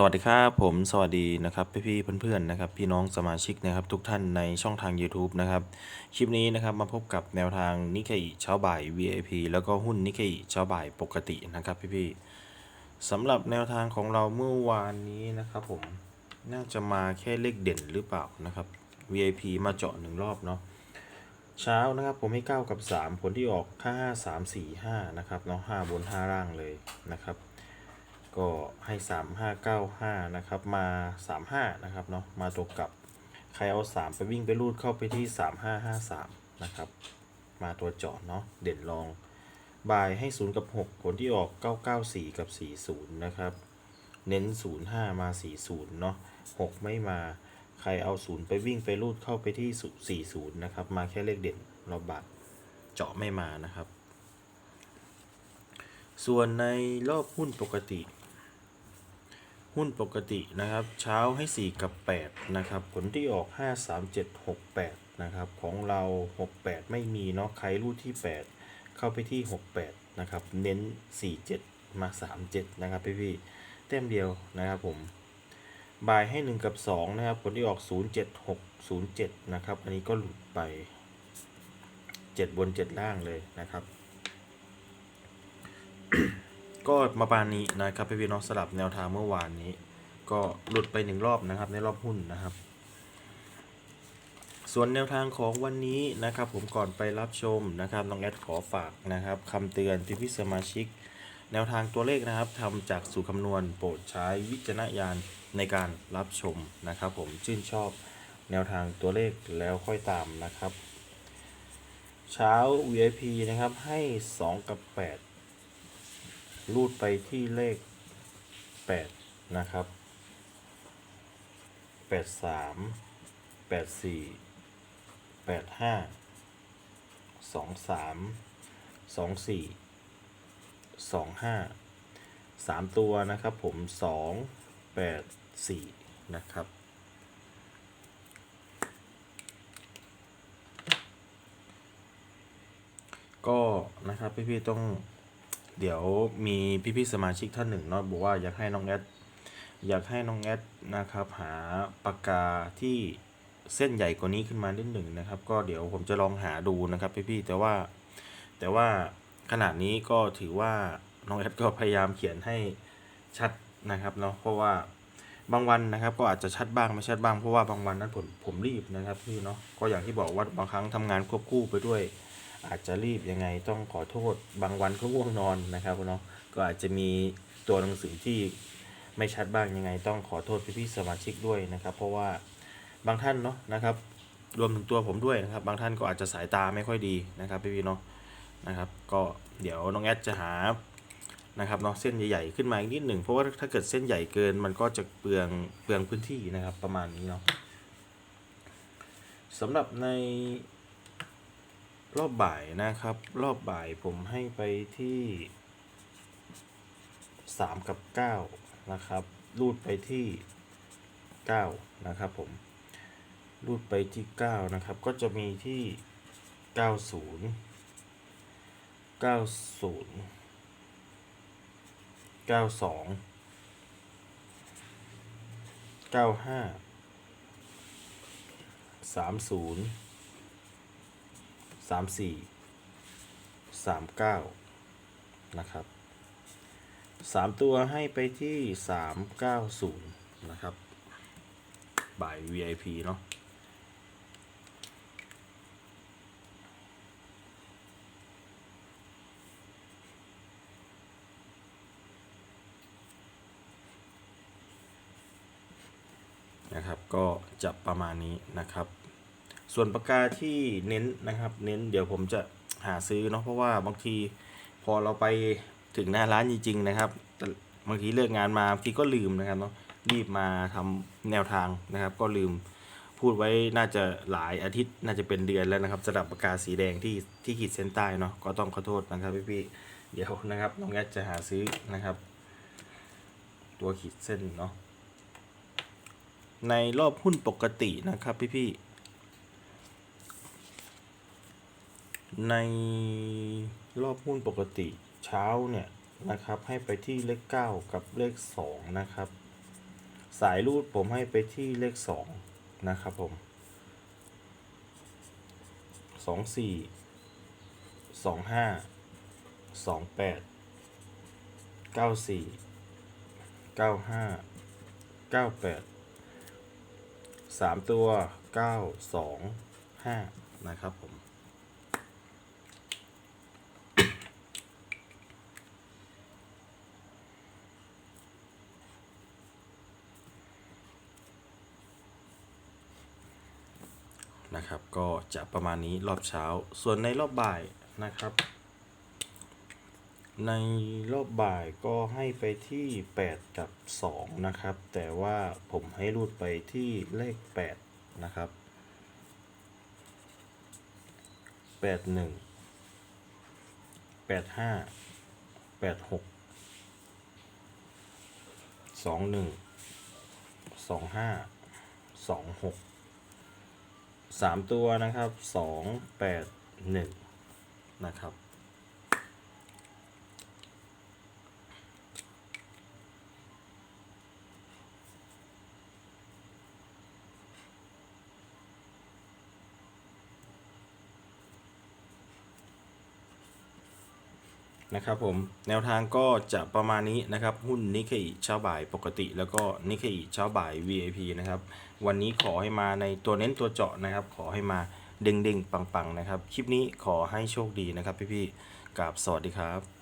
สวัสดีครับผมสวัสดีนะครับพี่ๆเพื่อนๆนะครับพี่น้องสมาชิกนะครับทุกท่านในช่องทาง YouTube นะครับคลิปนี้นะครับมาพบกับแนวทางนิเคอิเช้าบ่าย VIP แล้วก็หุ้นนิเคอิเช้าบ่ายปกตินะครับพี่ๆสำหรับแนวทางของเราเมื่อวานนี้นะครับผมน่าจะมาแค่เลขเด่นหรือเปล่านะครับ VIP มาเจาะหนึ่งรอบเนาะเช้านะครับผมให้ 9 กับ 3 ผลที่ออกค่า5 3 4 5นะครับเนาะ5บน5ล่างเลยนะครับ ก็ให้ 3595 นะครับ มา 35 นะครับเนาะมาตัวกลับ ใครเอา 3 ไปวิ่งไปรูดเข้าไปที่ 3553 นะครับ มาตัวเจาะเนาะเด่นรองบายให้ 0 กับ 6 ผลที่ออก 994 กับ 40 นะครับ เน้น 05 มา 40 เนาะ6 ไม่มา ใครเอา 0 ไปวิ่งไปรูดเข้าไปที่ 40 นะครับ มาแค่เลขเด่นรอบบัตรเจาะไม่มานะครับ ส่วนในรอบหุ้นปกติ หุ้นปกตินะครับ เช้าให้ 4 กับ 8 นะครับ ผลที่ออก 5 3 7 6 8 นะครับ ของเรา 68 ไม่มีเนาะใครรูดที่ 8 เข้าไปที่ 68 นะครับ เน้น 47 มา 37 นะครับพี่พี่ๆแต้มเดียวนะครับผมบายให้ 1 กับ 2 นะครับ ผลที่ออก 0 7 6 0 7 นะครับ อันนี้ก็หลุดไป 7 บน 7 ล่างเลยนะครับ ก็มาปานนี้นะครับพี่พี่น้องสลับแนวทางเมื่อวานนี้ ก็หลุดไปหนึ่งรอบนะครับ ในรอบหุ้นนะครับ ส่วนแนวทางของวันนี้นะครับ ผมก่อนไปรับชมนะครับน้องแอดขอฝากนะครับคำเตือนพี่พี่สมาชิก แนวทางตัวเลขนะครับทำจากสูตรคำนวณโปรดใช้วิจารณญาณในการรับชมนะครับ ผมชื่นชอบแนวทางตัวเลขแล้วค่อยตามนะครับ เช้า VIP นะครับให้ 2 กับ 8 รูดไปที่เลข 8 นะครับ 83 84 85 23 24 25 3 ตัวนะครับผม 2 8 4 นะครับก็นะครับพี่ๆต้อง เดี๋ยวมีพี่ๆสมาชิกท่านหนึ่งเนาะบอกว่าอยากให้น้องแอดอยากให้น้องแอดนะครับหาปากกาที่เส้นใหญ่กว่านี้ขึ้นมานิดหนึ่งนะครับ ก็เดี๋ยวผมจะลองหาดูนะครับพี่ๆแต่ว่าแต่ว่าขนาดนี้ก็ถือว่าน้องแอดก็พยายามเขียนให้ชัดนะครับเนาะเพราะว่าบางวันนะครับก็อาจจะชัดบ้างไม่ชัดบ้างเพราะว่าบางวันนั้นผมผมรีบนะครับพี่เนาะก็อย่างที่บอกว่าบางครั้งทำงานควบคู่ไปด้วย อาจจะรีบยังไงต้องขอโทษบางวันก็ง่วงนอนนะครับเนาะก็อาจจะมีตัวหนังสือที่ไม่ชัดบ้างยังไง ต้องขอโทษพี่ๆสมาชิกด้วยนะครับ เพราะว่าบางท่านเนาะนะครับ รวมถึงตัวผมด้วยนะครับ บางท่านก็อาจจะสายตาไม่ค่อยดีนะครับพี่ๆเนาะนะครับ ก็เดี๋ยวน้องแอดจะหานะครับเนาะเส้นใหญ่ๆขึ้นมาอีกนิดหนึ่งเพราะว่าถ้าเกิดเส้นใหญ่เกินมันก็จะเปลืองเปลืองพื้นที่นะครับประมาณนี้เนาะสำหรับใน รอบบ่ายนะครับ รอบบ่ายผมให้ไปที่3กับ9นะครับ รูดไปที่9นะครับผม รูดไปที่9นะครับ ก็จะมีที่90 90 92 95 30สาม สี่สามเก้านะครับสามตัวให้ไปที่สามเก้าศูนย์นะครับบ่าย VIP เนาะนะครับ ก็จะประมาณนี้นะครับ ส่วนปากกาที่เน้นนะครับ เน้นเดี๋ยวผมจะหาซื้อเนาะเพราะว่าบางทีพอเราไปถึงหน้าร้านจริงๆนะครับแต่บางทีเลิกงานมาบางทีก็ลืมนะครับเนาะรีบมาทำแนวทางนะครับ ก็ลืมพูดไว้น่าจะหลายอาทิตย์น่าจะเป็นเดือนแล้วนะครับสำหรับปากกาสีแดงที่ที่ขีดเส้นใต้เนาะก็ต้องขอโทษนะครับพี่ๆเดี๋ยวนะครับน้องแอดจะหาซื้อนะครับ ตัวขีดเส้นเนาะในรอบหุ้นปกตินะครับพี่ๆ ในรอบหุ้นปกติเช้าเนี่ยนะครับให้ไปที่เลข 9 กับเลข 2 นะครับ สายรูดผมให้ไปที่เลขสองนะครับผมสองสี่สองห้าสองแปดเก้าสี่เก้าห้าเก้าแปดสามตัวเก้าสองห้านะครับผม นะครับ ก็จะประมาณนี้รอบเช้า ส่วนในรอบบ่ายนะครับ ในรอบบ่ายก็ให้ไปที่ 8 กับ 2 นะครับ แต่ว่าผมให้รูดไปที่เลข 8 นะครับ 81 85 86 21 25 26 สามตัวนะครับสองแปดหนึ่งนะครับ นะครับผมแนวทางก็จะประมาณนี้นะครับ หุ้นนิเคอิเช้าบ่ายปกติ แล้วก็นิเคอิเช้าบ่าย VIP นะครับวันนี้ขอให้มาในตัวเน้นตัวเจาะนะครับ ขอให้มาเด้งๆปังๆนะครับ คลิปนี้ขอให้โชคดีนะครับพี่ๆกับสวัสดีครับ